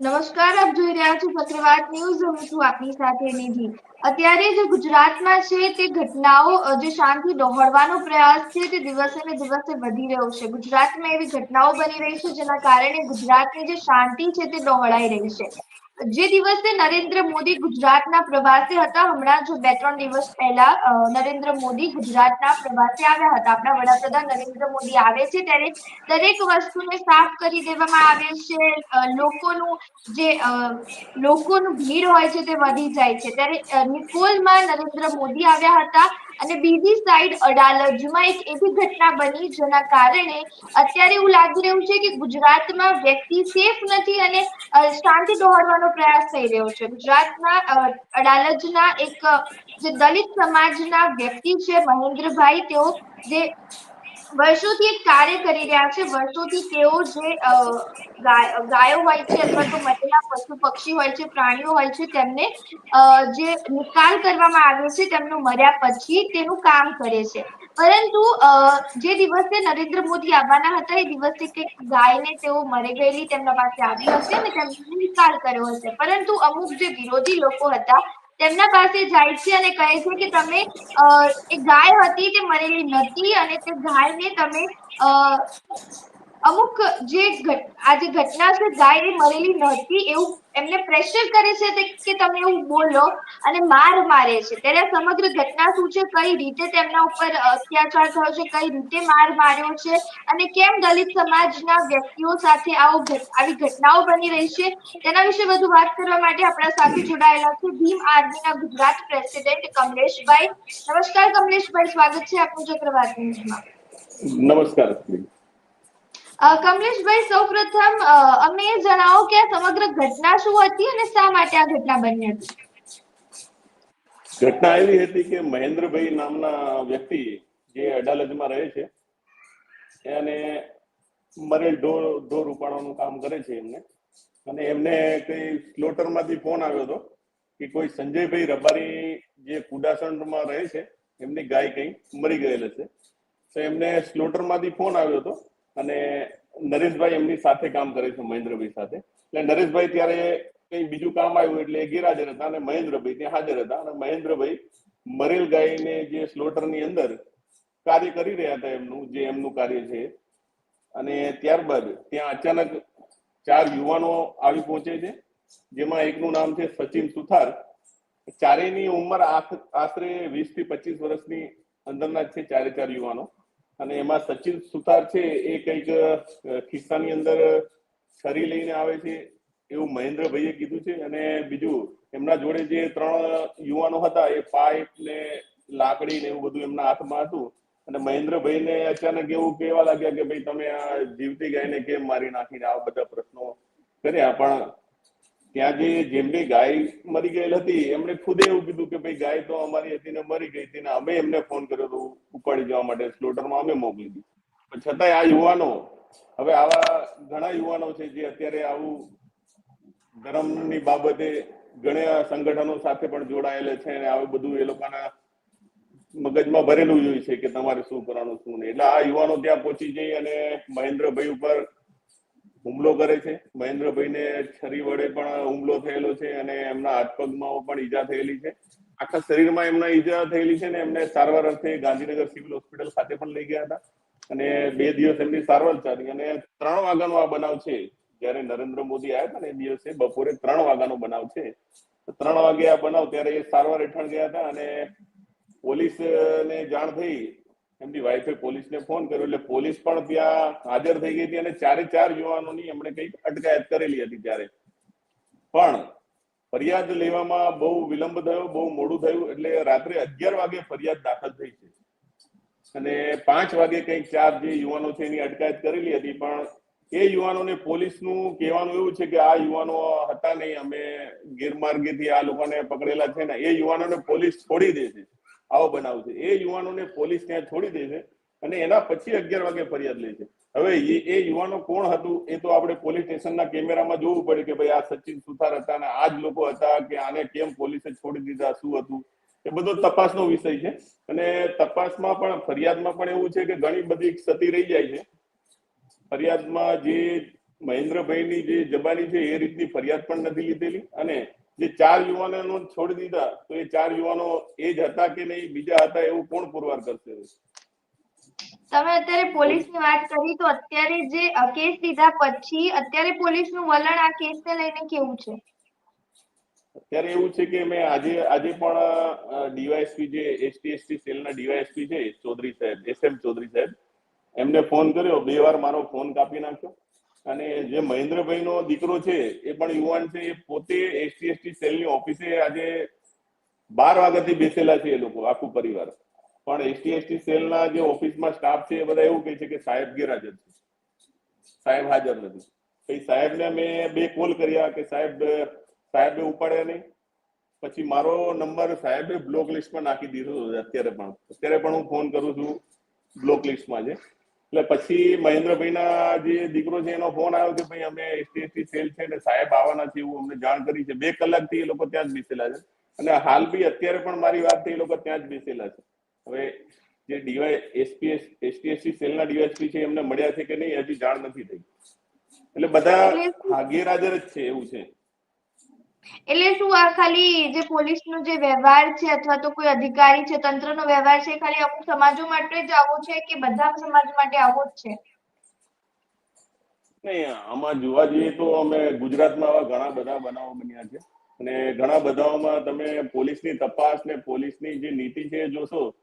નમસ્કાર, આપ જોઈ રહ્યા છો ચક્રવાત ન્યૂઝ. હું છું આપની સાથે નિધિ. અત્યારે જે ગુજરાતમાં છે તે ઘટનાઓ જે શાંતિ ડહોળવાનો પ્રયાસ છે. તે દિવસે ને દિવસે વધી રહ્યો છે. ગુજરાતમાં એવી ઘટનાઓ બની રહી છે જેના કારણે ગુજરાતની જે શાંતિ છે તે ડહોળાઈ રહી છે. જે દિવસે નરેન્દ્ર મોદી ગુજરાતના પ્રવાસે હતા, હમણાં જો બે ત્રણ દિવસ પહેલા નરેન્દ્ર મોદી ગુજરાતના પ્રવાસે આવ્યા હતા. આપણા વડાપ્રધાન નરેન્દ્ર મોદી આવે છે ત્યારે દરેક વસ્તુને સાફ કરી દેવામાં આવે છે. લોકોનું જે લોકોનું ભીડ હોય છે તે વધી જાય છે. ત્યારે નિકોલમાં નરેન્દ્ર મોદી આવ્યા હતા. અને બીજી સાઈડ અડાલજમાં એક એવી ઘટના બની જેના કારણે અત્યારે એવું લાગી રહ્યું છે કે ગુજરાતમાં વ્યક્તિ સેફ નથી અને શાંતિ દોહડવાનો પ્રયાસ થઈ રહ્યો છે. ગુજરાતના અડાલજના એક, જે દલિત સમાજના વ્યક્તિ છે મહેન્દ્રભાઈ, તેઓ જે વર્ષોથી એક કાર્ય કરી રહ્યા છે. વર્ષોથી તેઓ જે ગાયો હોય છે અથવા તો મરેલા પશુ પક્ષી હોય છે, પ્રાણીઓ હોય છે, તેમને જે નિકાલ કરવામાં આવે છે તેમનું મર્યા પછી તેનું કામ કરે છે. પરંતુ જે દિવસે નરેન્દ્ર મોદી આવવાના હતા એ દિવસે કે ગાયને તેઓ મરી ગયેલી તેમના પાસે આવી હશે ને તેમનો નિકાલ કર્યો હશે. પરંતુ અમુક જે વિરોધી લોકો હતા તેમના પાસે જાય છે અને કહે છે કે તમે એ ગાય હતી તે મરેલી નથી અને તે ગાયને તમે અમુક જે આ જે ઘટના છે ગાય એ મરેલી નહોતી એવું એમને પ્રેશર કરે છે કે તમે એવું બોલો અને માર મારે છે. ત્યારે સમગ્ર ઘટના શું છે? કઈ રીતે તેમના ઉપર અત્યાચાર થયો છે? કઈ રીતે માર માર્યો છે? અને કેમ દલિત સમાજના વ્યક્તિઓ સાથે આવો આવી ઘટનાઓ બની રહી છે? તેના વિશે વધુ વાત કરવા માટે આપણા સાથે જોડાયેલા છે ભીમ આર્મીના ગુજરાત પ્રેસિડેન્ટ કમલેશભાઈ. નમસ્કાર કમલેશભાઈ, સ્વાગત છે આપનું ચક્રવાત ન્યૂઝમાં. નમસ્કાર કમલેશભાઈ, સૌપ્રથમ અમે એ જણાવો કે સમગ્ર ઘટના શું હતી અને શા માટે આ ઘટના બની હતી? ઘટના એવી હતી કે મહેન્દ્રભાઈ નામના વ્યક્તિ જે અડાલજમાં રહે છે અને મરેલ ઢોર ઢોર ઉપાડવાનું કામ કરે છે એમને. અને એમને કઈ સ્લોટરમાંથી ફોન આવ્યો હતો કે કોઈ સંજયભાઈ રબારી જે કુડાસણમાં રહે છે, એમની ગાય કઈ મરી ગયેલ છે. તો એમને સ્લોટરમાંથી ફોન આવ્યો હતો અને નરેશભાઈ એમની સાથે કામ કરે છે મહેન્દ્રભાઈ સાથે. એટલે નરેશભાઈ ત્યારે કઈ બીજું કામ આવ્યું એટલે એ ગેરહાજર હતા અને મહેન્દ્રભાઈ ત્યાં હાજર હતા અને મહેન્દ્રભાઈ મરેલ ગાયને જે સ્લોટરની અંદર કાર્ય કરી રહ્યા હતા એમનું, જે એમનું કાર્ય છે. અને ત્યારબાદ ત્યાં અચાનક ચાર યુવાનો આવી પહોંચે છે, જેમાં એકનું નામ છે સચિન સુથાર. ચારેયની ઉંમર આશ- આશરે વીસથી પચીસ વર્ષની અંદરના છે ચારે ચાર યુવાનો. અને એમાં સચિન સુતાર છે, એ કંઈક ખિસ્સાની અંદર છરી લઈને આવે છે, એવું મહેન્દ્રભાઈએ કીધું છે. અને બીજું, એમના જોડે જે ત્રણ યુવાનો હતા, એ પાઇપ ને લાકડી ને એવું બધું એમના હાથમાં હતું. અને મહેન્દ્રભાઈને અચાનક એવું કહેવા લાગ્યા કે, ભાઈ, તમે આ જીવતી ગાયને કેમ મારી નાખીને આ બધા પ્રશ્નો કર્યા? પણ ત્યાં જે જેમની ગાય મરી ગયેલ હતી, એમણે ખુદે એવું કીધું કે ભાઈ, ગાય તો અમારી હતી ને મરી ગઈ હતી ને અમે એમને ફોન કર્યો હતો ઉપાડી જવા માટે સ્લોટરમાં અમે મોકલી દીધી. છતાંય આ યુવાનો, હવે આવા ઘણા યુવાનો છે જે અત્યારે આવું ધર્મની બાબતે ઘણા સંગઠનો સાથે પણ જોડાયેલા છે અને આવું બધું એ લોકોના મગજમાં ભરેલું જ હોય છે કે તમારે શું કરવાનું, શું નહીં. એટલે આ યુવાનો ત્યાં પહોંચી જઈ અને મહેન્દ્રભાઈ ઉપર હુમલો કરે છે. મહેન્દ્રભાઈને છરી વડે પણ હુમલો થયેલો છે અને એમના હાથ પગમાં પણ ઈજા થયેલી છે. આખા શરીરમાં એમના ઈજા થયેલી છે ને એમને સારવાર અર્થે ગાંધીનગર સિવિલ હોસ્પિટલ ખાતે પણ લઈ ગયા હતા. અને બે દિવસ એમની સારવાર ચાલી અને ત્રણ વાગ્યાનો આ બનાવ છે. જયારે નરેન્દ્ર મોદી આવ્યા હતા ને એ દિવસે બપોરે ત્રણ વાગ્યાનો બનાવ છે. ત્રણ વાગે આ બનાવ ત્યારે એ સારવાર હેઠળ ગયા હતા અને પોલીસ ને જાણ થઈ એમની વાઈફે પોલીસને ફોન કર્યો એટલે પોલીસ પણ ત્યાં હાજર થઈ ગઈ હતી અને ચારે ચાર યુવાનોની એમણે કંઈક અટકાયત કરેલી હતી ત્યારે. પણ ફરિયાદ લેવામાં બહુ વિલંબ થયો, બહુ મોડું થયું એટલે રાત્રે અગિયાર વાગે ફરિયાદ દાખલ થઈ છે. અને પાંચ વાગે કંઈક ચાર જે યુવાનો છે એની અટકાયત કરેલી હતી, પણ એ યુવાનોને પોલીસનું કહેવાનું એવું છે કે આ યુવાનો હતા નહીં, અમે ગેરમાર્ગેથી આ લોકોને પકડેલા છે ને એ યુવાનોને પોલીસ છોડી દે છે. આવો બનાવ છે. એ યુવાનોને પોલીસ ત્યાં છોડી દે છે અને એના પછી અગિયાર વાગે ફરિયાદ લે છે. હવે એ યુવાનો કોણ હતું એ તો આપણે પોલીસ સ્ટેશનના કેમેરામાં જોવું પડે કે ભાઈ આ સચિન સુથાર હતા અને આ જ લોકો હતા કે આને કેમ પોલીસે છોડી દીધા, શું હતું? એ બધો તપાસનો વિષય છે. અને તપાસમાં પણ, ફરિયાદમાં પણ એવું છે કે ઘણી બધી ક્ષતિ રહી જાય છે. ફરિયાદમાં જે મહેન્દ્રભાઈની જે જબાની છે એ રીતની ફરિયાદ પણ નથી લીધેલી અને જે ચાર યુવાનોનો છોડી દીધા તો એ ચાર યુવાનો એ જ હતા કે નહીં? બીજા હતા એવું કોણ પુરવાર કરશે? તમે અત્યારે પોલીસની વાત કરી તો અત્યારે જે કેસ લીધા પછી અત્યારે પોલીસનું વલણ આ કેસને લઈને કેવું છે? અત્યારે એવું છે કે મેં આજે આજે પણ ડીવાયએસપી જે એસટી એસટી સેલના ડીવાયએસપી છે ચૌધરી સાહેબ એસ એમ ચૌધરી સાહેબ એમને ફોન કર્યો બે વાર મારો ફોન કાપી નાખ્યો. અને જે મહેન્દ્રભાઈનો દીકરો છે, એ પણ યુવાન છે, એ પોતે એસટી એસટી સેલની ઓફિસે આજે બાર વાગ્યાથી બેસેલા છે એ લોકો, આખું પરિવાર. પણ એસટી એસટી સેલના જે ઓફિસમાં સ્ટાફ છે, એ બધા એવું કહે છે કે સાહેબ ગેરહાજર છે. સાહેબ હાજર નથી. પછી સાહેબને મેં બે કોલ કર્યા કે સાહેબ, સાહેબે ઉપાડ્યા નહીં. પછી મારો નંબર સાહેબે બ્લોક લિસ્ટમાં નાખી દીધો અત્યારે પણ. અત્યારે પણ હું ફોન કરું છું બ્લોક લિસ્ટમાં છે એટલે પછી મહેન્દ્રભાઈના જે દીકરો છે એનો ફોન આવ્યો કે ભાઈ અમે એસટી સેલ છે ને સાહેબ આવવાના છે એવું અમને જાણ કરી છે. બે કલાકથી એ લોકો ત્યાં જ બેસેલા છે. અને હાલ બી અત્યારે પણ મારી વાત થઈ એ લોકો ત્યાં જ બેસેલા છે. હવે જે ડીવાય એસપી એસટી એસટી સેલના ડીવાયસપી છે એમને મળ્યા છે કે નહીં હજી જાણ નથી થઈ. એટલે બધા હા, ગેરહાજર જ છે એવું છે. એટલે શું આ ખાલી જે પોલીસનો જે વ્યવહાર છે અથવા તો કોઈ અધિકારી છે, તંત્રનો વ્યવહાર છે ખાલી અમુક સમાજો માટે જ આવો છે કે બધા સમાજ માટે આવો જ છે? નહીં, આમાં જોવા જઈએ તો અમે ગુજરાતમાં આવા ઘણા બધા બનાવો બન્યા છે. અને ઘણા બધાઓમાં તમે પોલીસની તપાસ ને પોલીસની જે નીતિ છે જોશો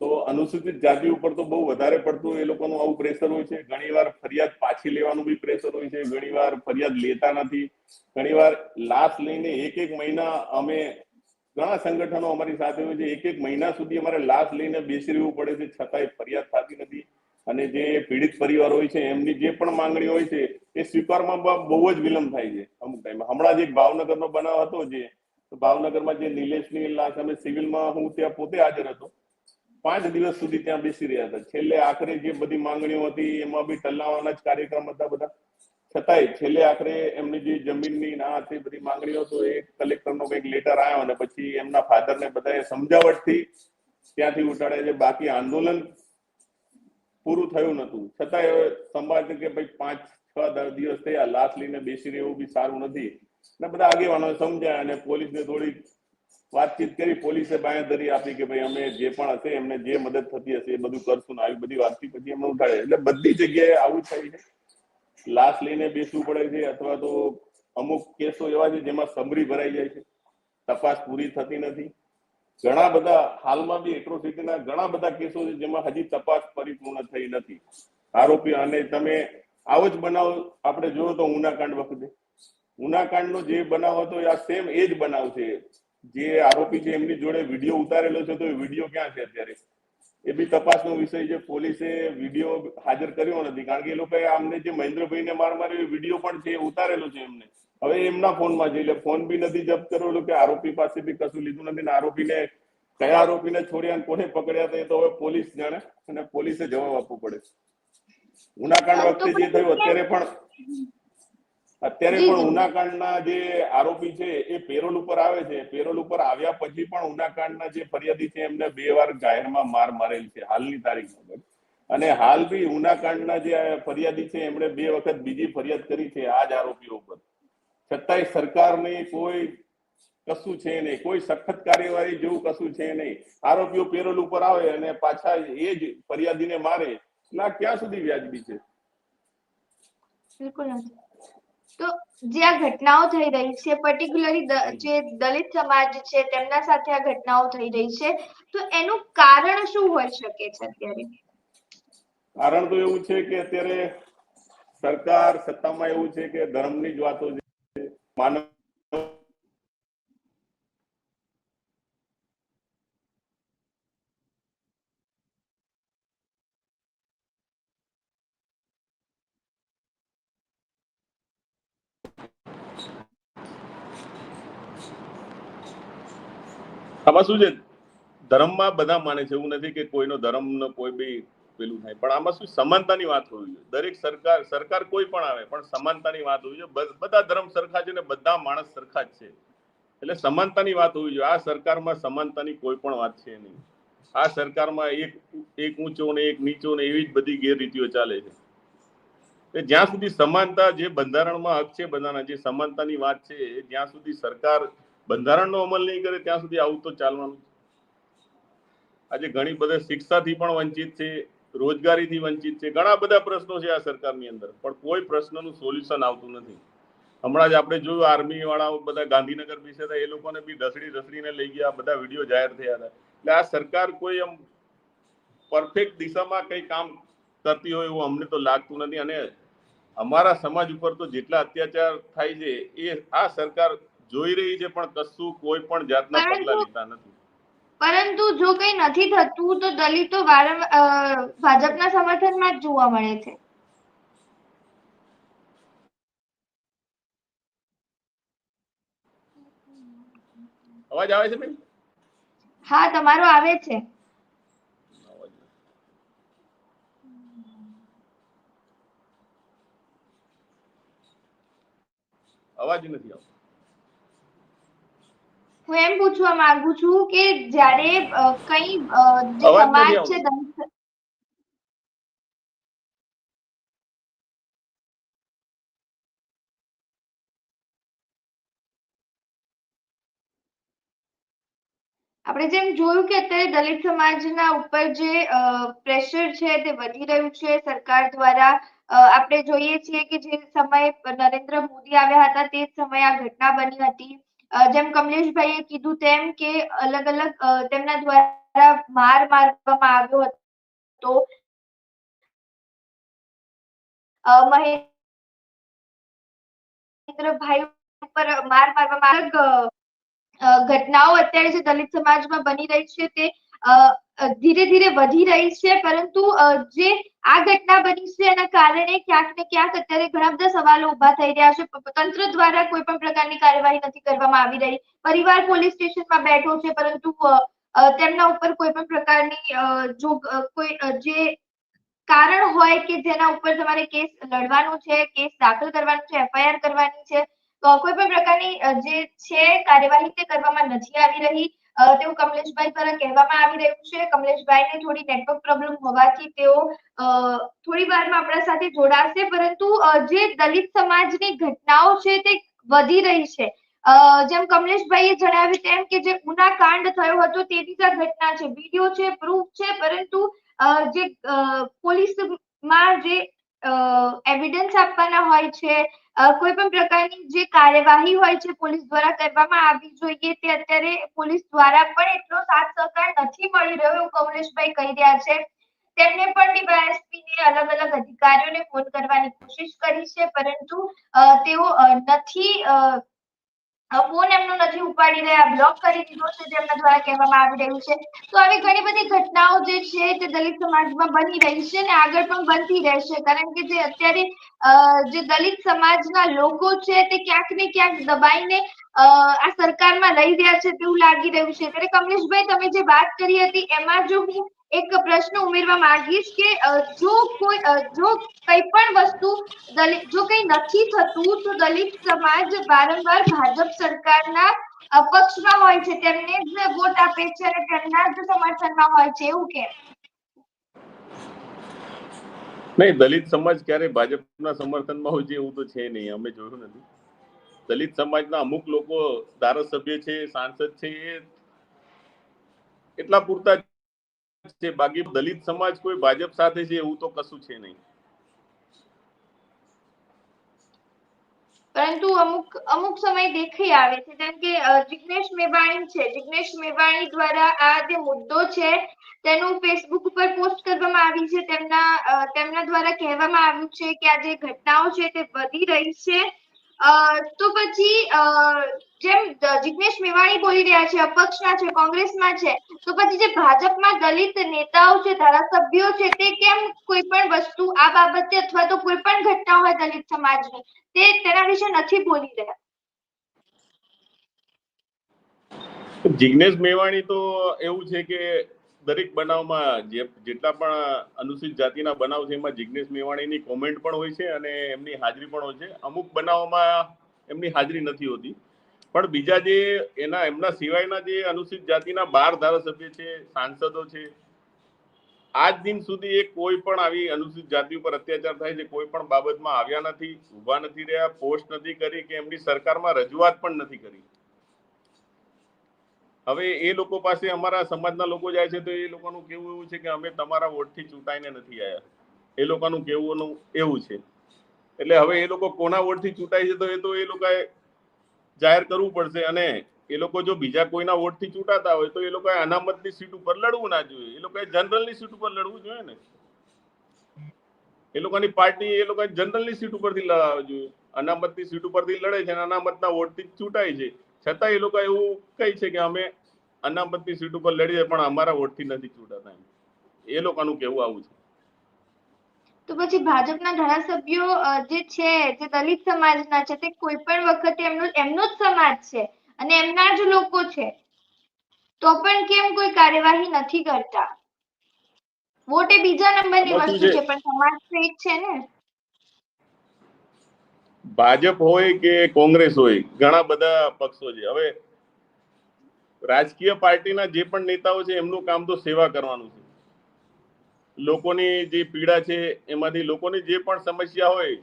તો અનુસૂચિત જાતિ ઉપર તો બહુ વધારે પડતું એ લોકોનું આવું પ્રેશર હોય છે. ઘણીવાર ફરિયાદ પાછી લેવાનું બી પ્રેશર હોય છે. ઘણીવાર ફરિયાદ લેતા નથી. ઘણીવાર લાશ લઈને એક એક મહિના અમે ઘણા સંગઠનો અમારી સાથે હોય છે. એક એક મહિના સુધી અમારે લાશ લઈને બેસી રહેવું પડે છે. છતાંય ફરિયાદ થતી નથી. અને જે પીડિત પરિવાર હોય છે, એમની જે પણ માંગણી હોય છે, એ સ્વીકારમાં બહુ જ વિલંબ થાય છે. અમુક ટાઈમે હમણાં જ ભાવનગરનો બનાવ હતો જે. ભાવનગરમાં જે નિલેશની લાશ અમે સિવિલમાં હું ત્યાં પોતે હાજર હતો. પાંચ દિવસ સુધી ત્યાં બેસી રહ્યા હતા. છેલ્લે આખરે જે બધી માંગણીઓ હતી, એમાં બી ટલ્લાવાના જ કાર્યક્રમ હતા બધા. છતાંય છેલ્લે આખરે એમની જે જમીનની ના હતી બધી માંગણીઓ તો એ કલેક્ટરનો કંઈક લેટર આવ્યો અને પછી એમના ફાધરને બધાએ સમજાવટથી ત્યાંથી ઉઠાડ્યા છે. બાકી આંદોલન પૂરું થયું નતું છતાંય હવે સમાજ કે ભાઈ પાંચ, છ દસ દિવસ થયા. લાશ લઈને બેસી રહેવું બી સારું નથી. અને બધા આગેવાનો સમજાય અને પોલીસને થોડી વાતચીત કરી, પોલીસે બાંયધરી આપી કે ભાઈ અમે જે પણ હશે, એમને જે મદદ થતી હશે એ બધું કરશું ને આવી બધી વાતથી પછી એમને ઉઠાડે. એટલે બધી જગ્યાએ આવું થાય છે. લાશ લઈને બેસવું પડે છે અથવા તો અમુક કેસો એવા છે જેમાં સમરી ભરાઈ જાય છે. તપાસ પૂરી થતી નથી. ઘણા બધા હાલમાં બી એટ્રોસિટીના ઘણા બધા કેસો છે જેમાં હજી તપાસ પરિપૂર્ણ થઈ નથી. આરોપી અને તમે આવો જ બનાવ આપણે જોયો તો ઉનાકાંડ વખતે. ઉનાકાંડનો જે બનાવ હતો આ સેમ એ જ બનાવ છે. જે આરોપી છે એમની જોડે વીડિયો ઉતારેલો છે તો એ વીડિયો ક્યાં છે અત્યારે? એ બી તપાસનો વિષય છે. પોલીસે વીડિયો હાજર કર્યો નથી. કારણ કે એ લોકોએ આમને જે મહેન્દ્રભાઈને માર માર્યો એ વીડિયો પણ છે ઉતારેલો છે એમને. હવે એમના ફોનમાં છે એટલે ફોન બી નથી જપ્ત કરેલો કે આરોપી પાસે બી કશું લીધું નથી ને આરોપીને કયા આરોપીને છોડ્યા અને કોને પકડ્યા એ તો હવે પોલીસ જાણે અને પોલીસે જવાબ આપવો પડે. ઉનાકાંડ વખતે જે થયું અત્યારે પણ અત્યારે પણ ઉનાકાંડના જે આરોપી છે એ પેરોલ ઉપર આવે છે. પેરોલ ઉપર આવ્યા પછી પણ ઉનાકાંડના જે ફરિયાદી છે એમને બે વાર જાહેરમાં માર મારેલ છે હાલની તારીખમાં અને હાલ બી ઉનાકાંડના જે ફરિયાદી છે એમણે બે વખત બીજી ફરિયાદ કરી છે આ જ આરોપીઓ ઉપર. છતાંય સરકારની કોઈ કશું છે નહીં કોઈ સખત કાર્યવાહી જેવું કશું છે નહીં. આરોપીઓ પેરોલ ઉપર આવે અને પાછા એ જ ફરિયાદીને મારે. એટલે આ ક્યાં સુધી વ્યાજબી છે? બિલકુલ તો જે આ ઘટનાઓ થઈ રહી છે પર્ટિક્યુલરલી જે દલિત સમાજ છે તેમના સાથે આ ઘટનાઓ થઈ રહી છે તો એનું કારણ શું હોઈ શકે છે અત્યારે? કારણ તો એવું છે કે અત્યારે સરકાર સત્તામાં એવું છે કે ધર્મની જ વાતો છે માનવ આમાં શું છે? ધર્મમાં બધા માને છે, એવું નથી કે કોઈનો ધર્મ કોઈ બી પેલું થાય. પણ આમાં શું સમાનતાની વાત હોવી જોઈએ. દરેક સરકાર સરકાર કોઈ પણ આવે, પણ સમાનતાની વાત હોવી જોઈએ. બધા ધર્મ સરખા છે ને બધા માણસ સરખા જ છે. એટલે સમાનતાની વાત હોવી જોઈએ. આ સરકારમાં સમાનતાની કોઈ પણ વાત છે નહીં. આ સરકારમાં એક એક ઊંચો ને એક નીચો ને એવી જ બધી ગેરરીતિઓ ચાલે છે. એટલે જ્યાં સુધી સમાનતા જે બંધારણમાં હક છે બધાના, જે સમાનતાની વાત છે, એ જ્યાં સુધી સરકાર બંધારણનો અમલ નહીં કરે, ત્યાં સુધી આવું તો ચાલવાનું આજે ઘણી બધા શિક્ષાથી પણ વંચિત છે, રોજગારીથી વંચિત છે, ઘણા બધા પ્રશ્નો છે આ સરકારની અંદર, પણ કોઈ પ્રશ્નનું સોલ્યુશન આવતું નથી. હમણાં જ આપણે જોયું આર્મી વાળાઓ બધા ગાંધીનગર વિશે હતા, એ લોકોને બી ઢસડી ઢસડીને લઈ ગયા, બધા વીડિયો જાહેર થયા હતા. એટલે આ સરકાર કોઈ આમ પરફેક્ટ દિશામાં કંઈ કામ કરતી હોય એવું અમને તો લાગતું નથી અને અમારા સમાજ ઉપર તો જેટલા અત્યાચાર થાય છે, એ આ સરકાર જોઈ રહી છે પણ કશું કોઈ પણ જાતના પગલા લેતા નથી. પરંતુ જો કઈ નથી થતું તો દલિતો વારંવાર ભાજપના સમર્થનમાં જ જોવા મળે છે. અવાજ આવે છે બેન? હા તમારો આવે છે. અવાજ નથી. અવાજ નથી આવતો. હું એમ પૂછવા માંગુ છું કે જ્યારે કઈ સમાજ છે આપણે જેમ જોયું કે અત્યારે દલિત સમાજના ઉપર જે પ્રેશર છે તે વધી રહ્યું છે સરકાર દ્વારા આપણે જોઈએ છીએ કે જે સમયે નરેન્દ્ર મોદી આવ્યા હતા તે જ સમયે આ ઘટના બની હતી. જેમ કમલેશભાઈએ કીધું તેમ કે અલગ અલગ તેમના દ્વારા માર મારવામાં આવ્યો હતો. મહેન્દ્રભાઈ ઉપર માર મારવામાં ઘટનાઓ અત્યારે જે દલિત સમાજમાં બની રહી છે તે ધીરે ધીરે વધી રહી છે, પરંતુ જે આ ઘટના બની છે એના કારણે ક્યાંક ને ક્યાંક અત્યારે ઘણા બધા સવાલો ઊભા થઈ રહ્યા છે. તંત્ર દ્વારા કોઈ પણ પ્રકારની કાર્યવાહી નથી કરવામાં આવી રહી. પરિવાર પોલીસ સ્ટેશનમાં બેઠો છે, પરંતુ તેમના ઉપર કોઈ પણ પ્રકારની જો કોઈ જે કારણ હોય કે જેના ઉપર તમારે કેસ લડવાનો છે, કેસ દાખલ કરવાનો છે, એફઆઈઆર કરવાની છે કોઈ પણ પ્રકારની જે છે કાર્યવાહી તે કરવામાં નથી આવી રહી. તેવું કમલેશભાઈ દ્વારા કહેવામાં આવી રહ્યું છે. કમલેશભાઈને થોડી નેટવર્ક પ્રોબ્લેમ હોવાથી તેઓ થોડી વારમાં આપણા સાથે જોડાશે. પરંતુ જે દલિત સમાજની ઘટનાઓ છે તે વધી રહી છે. જેમ કમલેશભાઈએ જણાવ્યું તેમ કે જે ઉના કાંડ થયો હતો તેની જ ઘટના છે. વીડિયો છે પ્રૂફ છે, પરંતુ જે પોલીસમાં જે એવિડન્સ આપવાના હોય છે કોઈ પણ પ્રકારની જે કાર્યવાહી હોય છે પોલીસ દ્વારા કરવામાં આવી જોઈએ તે અત્યારે પોલીસ દ્વારા પણ એટલો સાથ સહકાર નથી મળી રહ્યો એવું કમલેશભાઈ કહી રહ્યા છે. તેમને પણ ડીવાયએસપી ને અલગ અલગ અધિકારીઓને ફોન કરવાની કોશિશ કરી છે પરંતુ તેઓ નથી ફોન એમનો નથી ઉપાડી રહ્યા. બ્લોક કરી દીધો છે જેમના દ્વારા કહેવામાં આવી રહ્યું છે. તો આવી ઘણી બધી ઘટનાઓ જે છે તે દલિત સમાજમાં બની રહી છે અને આગળ પણ બનતી રહેશે. કારણ કે જે અત્યારે જે દલિત સમાજના લોકો છે તે ક્યાંક ને ક્યાંક દબાઈને આ સરકારમાં લઈ રહ્યા છે તેવું લાગી રહ્યું છે. ત્યારે કમલેશભાઈ, તમે જે વાત કરી હતી, એમાં જો હું એક પ્રશ્ન ઉમેરવા માંગીશ કે જો કોઈ જો કઈ પણ વસ્તુ દલિત, જો કઈ નથી થતું, તો દલિત સમાજ વારંવાર ભાજપ સરકારના અપક્ષમાં હોય છે. તેમને જ વોટ આપે છે અને તેમના જ સમર્થનમાં હોય છે. એવું કે? નહીં, દલિત સમાજ ક્યારે ભાજપના સમર્થનમાં હોય છે એવું તો છે નહીં. અમે જોયું નથી. દલિત સમાજના અમુક લોકો ધારાસભ્ય છે, સાંસદ છે, એ એટલા પૂરતા છે, બાકી દલિત સમાજ કોઈ ભાજપ સાથે છે એવું તો કશું છે નહીં. પરંતુ અમુક અમુક સમય દેખાઈ આવે છે, જેમ કે જિગ્નેશ મેવાણી છે. જિગ્નેશ મેવાણી દ્વારા આ જે મુદ્દો છે, તેનું ફેસબુક ઉપર પોસ્ટ કરવામાં આવી છે. તેમના તેમના દ્વારા કહેવામાં આવ્યું છે કે આ જે ઘટનાઓ છે તે વધી રહી છે. તો પછી જેમ જિગ્નેશ મેવાણી બોલી રહ્યા છે અપક્ષના છે, કોંગ્રેસમાં છે, તો પછી જે ભાજપમાં દલિત નેતાઓ છે, ધારાસભ્યો છે, તે કેમ કોઈ પણ વસ્તુ, આ બાબતે અથવા તો કોઈ પણ ઘટના હોય દલિત સમાજની, તે તેના વિશે નથી બોલી રહ્યા? જિગ્નેશ મેવાણી તો એવું છે કે દરેક બનાવમાં જે, જેટલા પણ અનુસૂચિત જાતિના બનાવ છે, એમાં જિગ્નેશ મેવાણીની કોમેન્ટ પણ હોય છે અને એમની હાજરી પણ હોય છે. અમુક બનાવોમાં એમની હાજરી નથી હોતી. પણ બીજા જે એના, એમના સિવાયના જે અનુસૂચિત જાતિના બાર ધારાસભ્ય છે, સાંસદો છે, આજ દિન સુધી એ કોઈ પણ આવી અનુસૂચિત જાતિ ઉપર અત્યાચાર થાય છે, કોઈ પણ બાબતમાં આવ્યા નથી, ઊભા નથી રહ્યા, પોસ્ટ નથી કરી કે એમની સરકારમાં રજૂઆત પણ નથી કરી. હવે એ લોકો પાસે અમારા સમાજના લોકો જાય છે તો એ લોકોનું કેવું એવું છે કે અમે તમારા વોટથી ચૂંટાઈને નથી આવ્યા. એ લોકોનું કેવું એવું છે. એટલે હવે એ લોકો કોના વોટથી ચૂંટાય છે તો એ તો એ લોકોએ જાહેર કરવું પડશે અને એ લોકો જો બીજા કોઈના વોટથી ચૂંટાતા હોય તો એ લોકોએ અનામતની સીટ ઉપર લડવું ના જોઈએ. એ લોકોએ જનરલની સીટ ઉપર લડવું જોઈએ ને. એ લોકોની પાર્ટી એ લોકોએ જનરલની સીટ ઉપરથી લડવા જોઈએ. અનામતની સીટ ઉપરથી લડે છે અને અનામતના વોટથી ચૂંટાય છે. છતાં એ લોકો એવું કહે છે કે અમે અનામતની સીટ ઉપર લડીએ પણ અમારા વોટથી નથી ચૂંટાતા એ લોકોનું કેવું આવું છે. તો પછી ભાજપના ધારાસભ્યો જે છે જે દલિત સમાજના છે તે કોઈ પણ વખતે એમનો એમનો જ સમાજ છે અને એમના જ લોકો છે. તો પણ કેમ કોઈ કાર્યવાહી નથી કરતા? વોટ એ બીજા નંબરની વસ્તુ? છે પણ સમાજ તો એક છે ને. ભાજપ હોય કે કોંગ્રેસ હોય ઘણા બધા પક્ષો છે. હવે રાજકીય પાર્ટીના જે પણ નેતાઓ છે એમનું કામ તો સેવા કરવાનું છે. લોકોની જે પીડા છે, એમાંથી લોકોની જે પણ સમસ્યા હોય,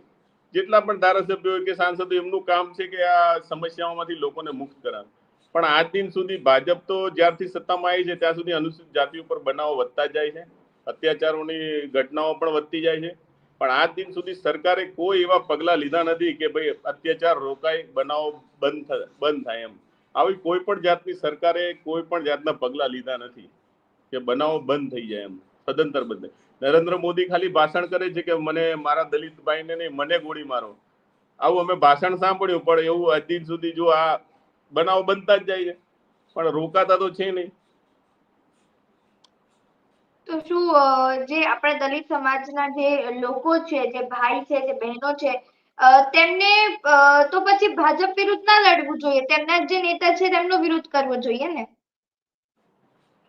જેટલા પણ ધારાસભ્યો કે સાંસદો, એમનું કામ છે કે આ સમસ્યાઓમાંથી લોકોને મુક્ત કરાવે પણ આજ દિન સુધી ભાજપ તો જ્યારથી સત્તામાં આવી છે, ત્યાં સુધી અનુસૂચિત જાતિ ઉપર બનાવો વધતા જાય છે. અત્યાચારોની ઘટનાઓ પણ વધતી જાય છે. પણ આજ દિન સુધી સરકારે કોઈ એવા પગલા લીધા નથી કે ભાઈ અત્યાચાર રોકાય બનાવો બંધ બંધ થાય એમ. આવી કોઈ પણ જાતની સરકારે કોઈ પણ જાતના પગલા લીધા નથી કે બનાવો બંધ થઈ જાય એમ. સદંતર બદલે નરેન્દ્ર મોદી ખાલી ભાષણ કરે છે કે મને મારા દલિત ભાઈને નહીં, મને ગોળી મારો. આવું અમે ભાષણ સાંભળ્યું, પણ એવું હજી સુધી જો આ બનાવ બનતા જ જાય છે. પણ રોકાતા તો છે નહીં. તો શું જે આપણા દલિત સમાજના જે લોકો છે, જે ભાઈ છે, જે બહેનો છે તેમને તો પછી ભાજપ વિરુદ્ધ ના લડવું જોઈએ. તેમના જે નેતા છે, તેમનો વિરોધ કરવો જોઈએ ને?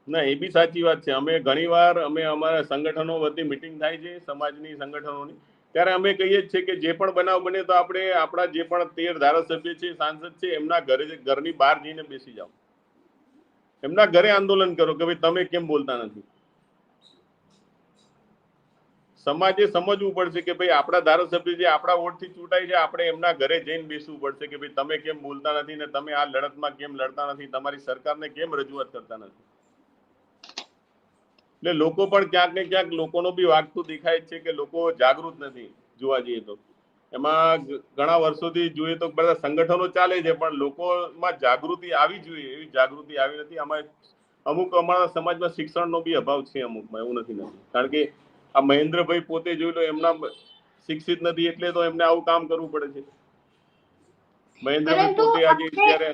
ના, એ બી સાચી વાત છે. અમે ઘણીવાર અમે અમારા સંગઠનો વતી મિટિંગ થાય છે, સમાજની સંગઠનોની. ત્યારે અમે કહીએ જ છે કે જે પણ બનાવ બને તો આપણે આપણા જે પણ તેર ધારાસભ્ય છે, સાંસદ છે, એમના ઘરે ઘરની બહાર જઈને બેસી જાઓ. એમના ઘરે આંદોલન કરો કે ભાઈ તમે કેમ બોલતા નથી? સમાજે સમજવું પડશે કે ભાઈ આપણા ધારાસભ્ય જે આપણા વોટથી ચૂંટાય છે, આપણે એમના ઘરે જઈને બેસવું પડશે કે ભાઈ તમે કેમ બોલતા નથી ને તમે આ લડતમાં કેમ લડતા નથી? તમારી સરકારને કેમ રજૂઆત કરતા નથી? એટલે લોકો પણ ક્યાંક ને ક્યાંક લોકોનો બી વાગતું દેખાય છે કે લોકો જાગૃત નથી જોવા જઈએ તો. એમાં ઘણા વર્ષોથી જોઈએ તો બધા સંગઠનો ચાલે છે પણ લોકોમાં જાગૃતિ આવી જોઈએ એવી જાગૃતિ આવી નથી. આમાં અમુક અમારા સમાજમાં શિક્ષણનો બી અભાવ છે અમુકમાં એવું નથી નથી કારણ કે આ મહેન્દ્રભાઈ પોતે જોઈ લો એમના શિક્ષિત નથી એટલે તો એમને આવું કામ કરવું પડે છે. મહેન્દ્રભાઈ પોતે આજે અત્યારે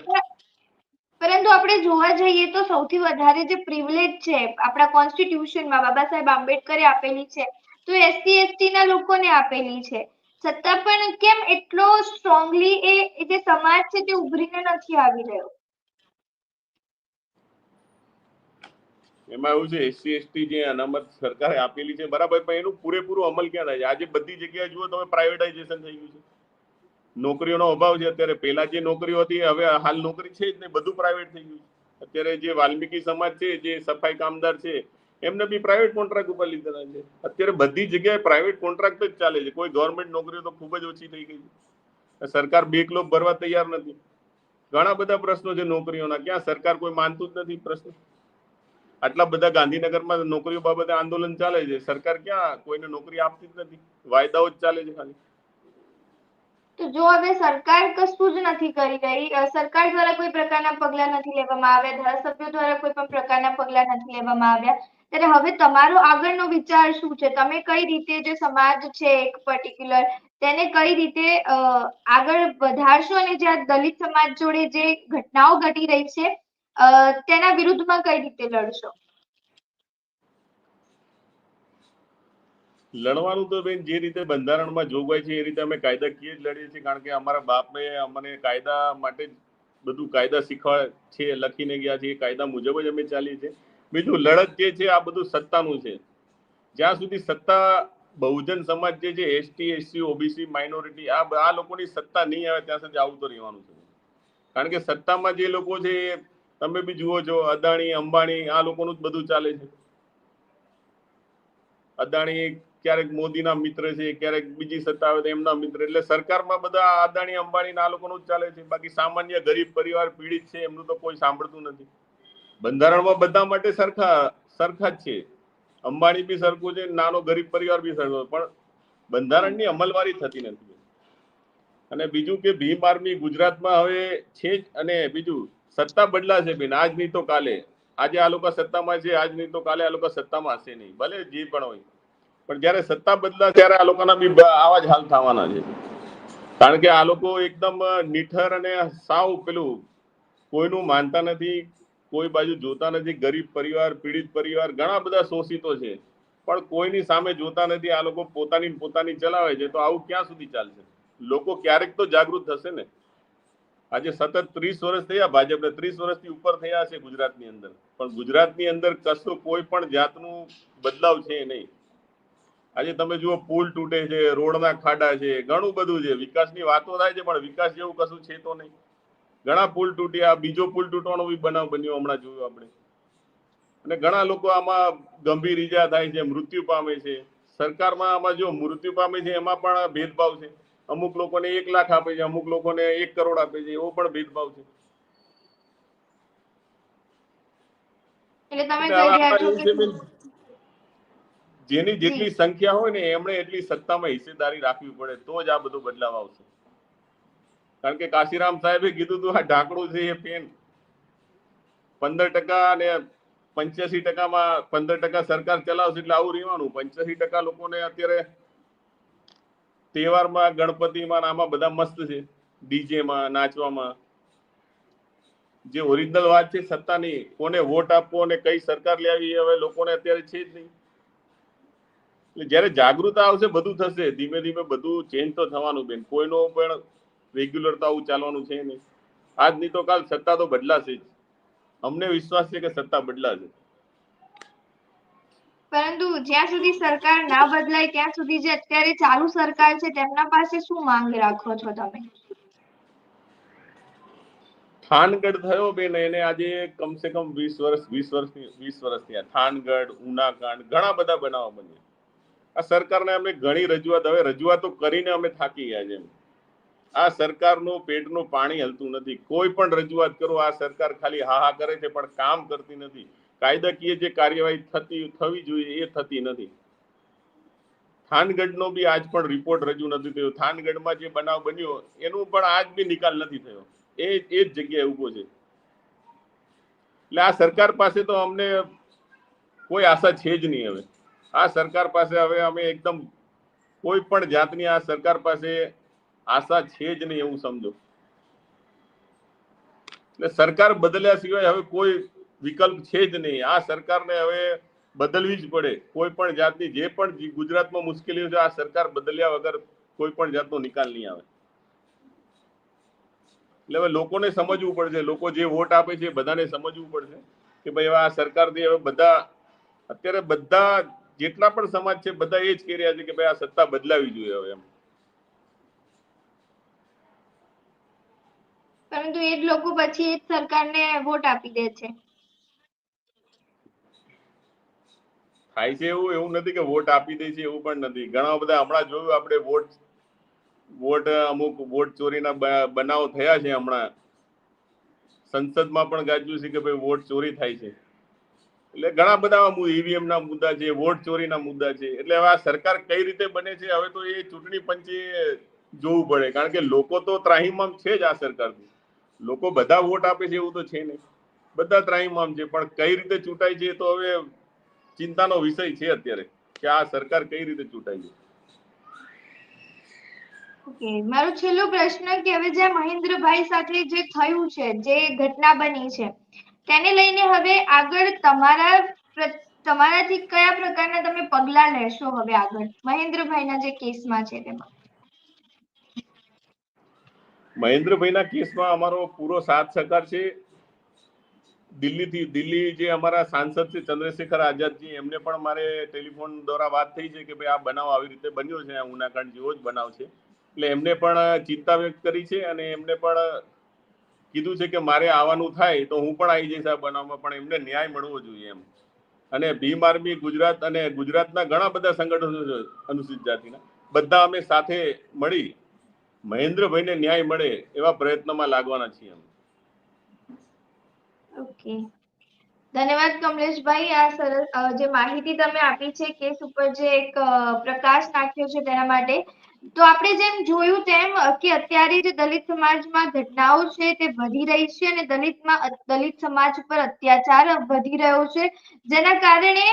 પરંતુ આપણે જોવા જઈએ તો સૌથી વધારે જે પ્રિવિલેજ છે, આપણા કોન્સ્ટિટ્યુશનમાં બાબા સાહેબ આંબેડકરે આપેલી છે, તો એસસી એસટી ના લોકોને આપેલી છે. છતાં પણ કેમ એટલો સ્ટ્રોંગલી એ જે સમાજ છે તે ઉભરીને નથી આવી રહ્યો? એમાં એવું છે એસસી એસટી જે અનામત સરકારે આપેલી છે, બરાબર, પણ એનું પૂરેપૂરું અમલ ક્યાં થાય છે? આજે બધી જગ્યાએ જુઓ તમે પ્રાઇવેટાઇઝેશન થઈ ગયું છે. નોકરીઓનો અભાવ છે. અત્યારે પહેલા જે નોકરીઓ હતી, હવે હાલ નોકરી છે જ નહીં. બધું પ્રાઇવેટ થઈ ગયું અત્યારે જે વાલ્મીકી સમાજ છે, જે સફાઈ કામદાર છે, એમને બી પ્રાઇવેટ કોન્ટ્રાક્ટ ઉપર લીધેલા છે. અત્યારે બધી જગ્યાએ પ્રાઇવેટ કોન્ટ્રાક્ટ જ ચાલે છે. કોઈ ગવર્મેન્ટ નોકરીઓ તો ખૂબ જ ઓછી થઈ ગઈ છે. સરકાર બેકલોગ ભરવા તૈયાર નથી. ઘણા બધા પ્રશ્નો છે નોકરીઓના. ક્યાં સરકાર કોઈ માનતું જ નથી પ્રશ્ન. આટલા બધા ગાંધીનગરમાં નોકરીઓ બાબતે આંદોલન ચાલે છે. સરકાર ક્યાં કોઈને નોકરી આપતી જ નથી. વાયદાઓ જ ચાલે છે ખાલી. તો જો હવે સરકાર કશું જ નથી કરી રહી સરકાર દ્વારા કોઈ પ્રકારના પગલાં નથી લેવામાં આવ્યા, ધારાસભ્યો દ્વારા કોઈ પણ પ્રકારના પગલાં નથી લેવામાં આવ્યા. ત્યારે હવે તમારો આગળનો વિચાર શું છે? તમે કઈ રીતે જે સમાજ છે એક પર્ટિક્યુલર તેને કઈ રીતે આગળ વધારશો અને જે દલિત સમાજ જોડે જે ઘટનાઓ ઘટી રહી છે તેના વિરુદ્ધમાં કઈ રીતે લડશો? લડવાનું તો બેન જે રીતે બંધારણમાં જોગવાઈ છે એ રીતે અમે કાયદાકીય જ લડીએ છીએ, કારણ કે અમારા બાપે અમને કાયદા માટે બધું કાયદા શીખવા છે, લખીને ગયા છે, એ કાયદા મુજબ જ અમે ચાલીએ છીએ. બીજું લડત જે છે, આ બધું સત્તાનું છે. જ્યાં સુધી સત્તા, બહુજન સમાજ જે છે એસટી એસસી ઓબીસી માઇનોરિટી આ આ લોકોની સત્તા નહીં આવે ત્યાં સુધી આવું તો રહેવાનું છે. કારણ કે સત્તામાં જે લોકો છે, તમે બી જુઓ છો, અદાણી, અંબાણી, આ લોકોનું જ બધું ચાલે છે. અદાણી ક્યારેક મોદીના મિત્ર છે, ક્યારેક બીજી સત્તા આવે તો એમના મિત્ર. એટલે સરકારમાં બધા અદાણી અંબાણી ના લોકોનું જ ચાલે છે. બાકી સામાન્ય ગરીબ પરિવાર, પીડિત છે, એમનું તો કોઈ સાંભળતું નથી. બંધારણમાં બધા માટે સરખા સરખા જ છે. અંબાણી બી સરખું છે, નાનો ગરીબ પરિવાર બી સરખો પણ બંધારણની અમલવારી થતી નથી. અને બીજું કે ભીમ આર્મી ગુજરાતમાં હવે છે જ અને બીજું સત્તા બદલાશે બેન. આજ નહીં તો કાલે. આજે આ લોકો સત્તામાં છે, આજ નહીં તો કાલે આ લોકો સત્તામાં હશે નહીં. ભલે જે પણ હોય. પણ જ્યારે સત્તા બદલા ત્યારે આ લોકોના બી આવા જ હાલ થવાના છે. કારણ કે આ લોકો એકદમ નિઠર અને સાવ પેલું કોઈનું માનતા નથી, કોઈ બાજુ જોતા નથી, ગરીબ પરિવાર, પીડિત પરિવાર, ઘણા બધા શોષિતો છે. પણ કોઈની સામે જોતા નથી, આ લોકો પોતાની પોતાની ચલાવે છે, તો આવું ક્યાં સુધી ચાલશે? લોકો ક્યારેક તો જાગૃત થશે ને? આજે સતત ત્રીસ વર્ષ થયા ભાજપને, ત્રીસ વર્ષથી ઉપર થયા છે ગુજરાતની અંદર. પણ ગુજરાતની અંદર કશું કોઈ પણ જાતનું બદલાવ છે નહીં. આજે તમે જુઓ પુલ તૂટે છે રોડના ખાડા છે ઘણું બધું છે. વિકાસની વાતો થાય છે પણ વિકાસ જેવું કશું છે તો નહીં. ઘણા પુલ તૂટ્યા બીજો પુલ તૂટવાનો બી બનાવ બન્યો હમણાં જોયું આપણે. અને ઘણા લોકો આમાં ગંભીર ઈજા થાય છે મૃત્યુ પામે છે. સરકારમાં આમાં જો મૃત્યુ પામે છે એમાં પણ ભેદભાવ છે. અમુક લોકોને એક લાખ આપે છે અમુક લોકોને એક કરોડ આપે છે એવો પણ ભેદભાવ છે. એટલે તમે કહી રહ્યા છો કે જેની જેટલી સંખ્યા હોય ને એમણે એટલી સત્તામાં હિસ્સેદારી રાખવી પડે તો જ આ બધો બદલાવ આવશે. કારણ કે કાશીરામ સાહેબે કીધું હતું આ ઢાંકડું છે એ પેન. પંદર ટકા અને પંચ્યાસી ટકામાં પંદર ટકા સરકાર ચલાવશે એટલે આવું રહેવાનું પંચ્યાસી ટકા લોકોને અત્યારે તહેવારમાં ગણપતિમાં આમાં બધા મસ્ત છે. ડીજેમાં નાચવામાં. જે ઓરિજિનલ વાત છે સત્તાની કોને વોટ આપવો અને કઈ સરકાર લેવી હવે લોકોને અત્યારે છે જ નહીં. એટલે જ્યારે જાગૃતતા આવશે બધું થશે. ધીમે ધીમે બધું ચેન્જ તો થવાનું બેન. કોઈનો પણ રેગ્યુલર તો આવું ચાલવાનું છે નહીં. આજ નહીં તો કાલ સત્તા તો બદલાશે જ. અમને વિશ્વાસ છે કે સત્તા બદલાશે. પરંતુ જ્યાં સુધી સરકાર ના બદલાય ત્યાં સુધી જે અત્યારે ચાલુ સરકાર છે તેમના પાસે શું માંગ રાખો છો તમે? થાનગઢ થયો બેન એને આજે કમસે કમ વીસ વર્ષ વીસ વર્ષની વીસ વર્ષ થયા થાનગઢ ઉનાકાંડ ઘણા બધા બનાવો બન્યા. આ સરકારને અમે ઘણી રજૂઆત, હવે રજૂઆતો કરીને અમે થાકી ગયા છે. આ સરકારનું પેટનું પાણી હલતું નથી. કોઈ પણ રજૂઆત કરો, આ સરકાર ખાલી હા હા કરે છે, પણ કામ કરતી નથી. કાયદાકીય જે કાર્યવાહી થતી, થવી જોઈએ એ થતી નથી. થાનગઢનો બી આજ પણ રિપોર્ટ રજૂ નથી થયો. થાનગઢમાં જે બનાવ બન્યો, એનું પણ આજ બી નિકાલ નથી થયો. એ એ જ જગ્યાએ ઊભો છે. એટલે આ સરકાર પાસે તો અમને કોઈ આશા છે જ નહીં હવે. આ સરકાર પાસે હવે અમે એકદમ કોઈ પણ જાતની આ સરકાર પાસે આશા છે જ નહીં એવું સમજો. એટલે સરકાર બદલ્યા સિવાય હવે કોઈ વિકલ્પ છે જ નહીં. આ સરકારને હવે બદલવી જ પડે. કોઈ પણ જાતની જે પણ ગુજરાતમાં મુશ્કેલીઓ છે, આ સરકાર બદલ્યા વગર કોઈ પણ જાતનો નિકાલ નહીં આવે. એટલે હવે લોકોને સમજવું પડશે. લોકો જે વોટ આપે છે બધાને સમજવું પડશે કે ભાઈ હવે આ સરકારથી હવે બધા, અત્યારે બધા જેટલા પણ સમાજ છે બધા એ જ કહી રહ્યા છે કે ભાઈ આ સત્તા બદલાવી જોઈએ હવે એમ. પરંતુ એ જ લોકો પછી એ જ સરકારને વોટ આપી દે છે. થાય છે એવું એવું નથી કે વોટ આપી દે છે એવું પણ નથી. ઘણા બધા હમણાં જોયું આપણે વોટ વોટ અમુક વોટ ચોરીના બનાવો થયા છે હમણાં. સંસદમાં પણ ગાજ્યું છે કે ભાઈ વોટ ચોરી થાય છે. એટલે ઘણા બધા ઈવીએમ ના મુદ્દા છે, વોટ ચોરીના મુદ્દા છે. એટલે આ સરકાર કઈ રીતે બને છે, હવે તો એ ચૂંટણી પંચે જોવું પડે. કારણ કે લોકો તો ત્રાહીમામ છે જ આ સરકારથી. લોકો બધા વોટ આપે છે એવું તો છે નહીં. બધા ત્રાહીમામ છે. પણ કઈ રીતે ચૂંટાય છે તો હવે ચિંતાનો વિષય છે અત્યારે કે આ સરકાર કઈ રીતે ચૂંટાય છે. મારો છેલ્લો પ્રશ્ન કે હવે જે મહેન્દ્રભાઈ સાથે જે થયું છે, જે ઘટના બની છે તેને લઈને હવે આગળ તમારા તમારાથી કયા પ્રકારના તમે પગલા લેશો હવે આગળ? મહેન્દ્રભાઈના જે કેસમાં છે તેમાં. મહેન્દ્રભાઈના કેસમાં અમારો પૂરો સાથ સહકાર છે. દિલ્હીથી, દિલ્હી જે અમારા સાંસદ છે ચંદ્રશેખર આઝાદજી, એમને પણ મારે ટેલિફોન દ્વારા વાત થઈ છે કે ભાઈ આ બનાવ આવી રીતે બન્યો છે ઉનાકાંડ જેવો જ બનાવ છે. એટલે એમને પણ ચિંતા વ્યક્ત કરી છે અને એમને પણ કીધું છે કે મારે આવવાનું થાય તો હું પણ આવી જઈશ આ બનાવમાં, પણ એમને ન્યાય મળવો જોઈએ એમ. અને ભીમ આર્મી, ગુજરાત અને ગુજરાતના ઘણા બધા સંગઠનો છે અનુસૂચિત જાતિના. બધા અમે સાથે મળી મહેન્દ્રભાઈને ન્યાય મળે એવા પ્રયત્નમાં લાગવાના છીએ અમે. ઓકે. ધન્યવાદ કમલેશભાઈ. આ સરસ જે માહિતી તમે આપી છે, કેસ ઉપર જે એક પ્રકાશ નાખ્યો છે તેના માટે તો આપણે જેમ જોયું તેમ કે અત્યારે જે દલિત સમાજમાં ઘટનાઓ છે તે વધી રહી છે અને દલિતમાં દલિત સમાજ પર અત્યાચાર વધી રહ્યો છે. જેના કારણે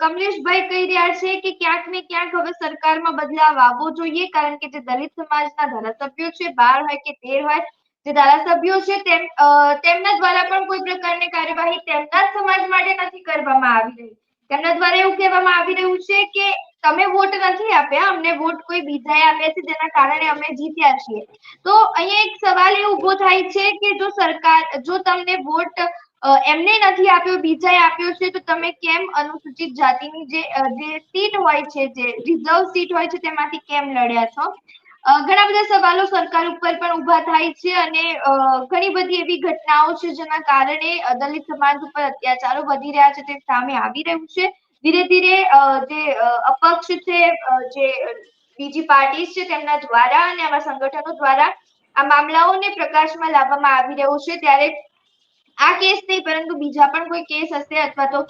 કમલેશભાઈ કહી રહ્યા છે કે ક્યાંક ને ક્યાંક હવે સરકારમાં બદલાવ આવવો જોઈએ, કારણ કે જે દલિત સમાજના ધારાસભ્યો છે, બાર હોય કે તેર હોય, જે ધારાસભ્યો છે તેમ તેમના દ્વારા પણ કોઈ પ્રકારની કાર્યવાહી તેમના સમાજ માટે નથી કરવામાં આવી રહી. તેમના દ્વારા એવું કહેવામાં આવી રહ્યું છે કે તમે વોટ નથી આપ્યા, અમને વોટ કોઈ બીજાએ આપ્યા છે, જેના કારણે અમે જીત્યા છીએ. તો અહીંયા એક સવાલ એ ઊભો થાય છે કે જો સરકાર, જો તમને વોટ એમને નથી આપ્યો, બીજાએ આપ્યો છે, તો તમે કેમ અનુસૂચિત જાતિની જે જે સીટ હોય છે, જે રિઝર્વ સીટ હોય છે, તેમાંથી કેમ લડ્યા છો? ઘણા બધા સવાલો સરકાર ઉપર પણ ઊભા થાય છે અને ઘણી બધી એવી ઘટનાઓ છે, જેના કારણે દલિત સમાજ ઉપર અત્યાચારો વધી રહ્યા છે, તે સામે આવી રહ્યું છે. ધીરે ધીરે જે અપક્ષ છે જે બીજી પાર્ટી છે તેમના દ્વારા અને આવા સંગઠનો દ્વારા આ મામલાઓને પ્રકાશમાં લાવવામાં આવી રહ્યું છે. ત્યારે આ કેસ નહીં, પરંતુ બીજા પણ કોઈ કેસ હશે અથવા તો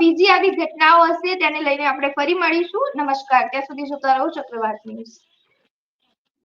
બીજી આવી ઘટનાઓ હશે તેને લઈને આપણે ફરી મળીશું. નમસ્કાર. ત્યાં સુધી જોતા રહો ચક્રવાત ન્યૂઝ.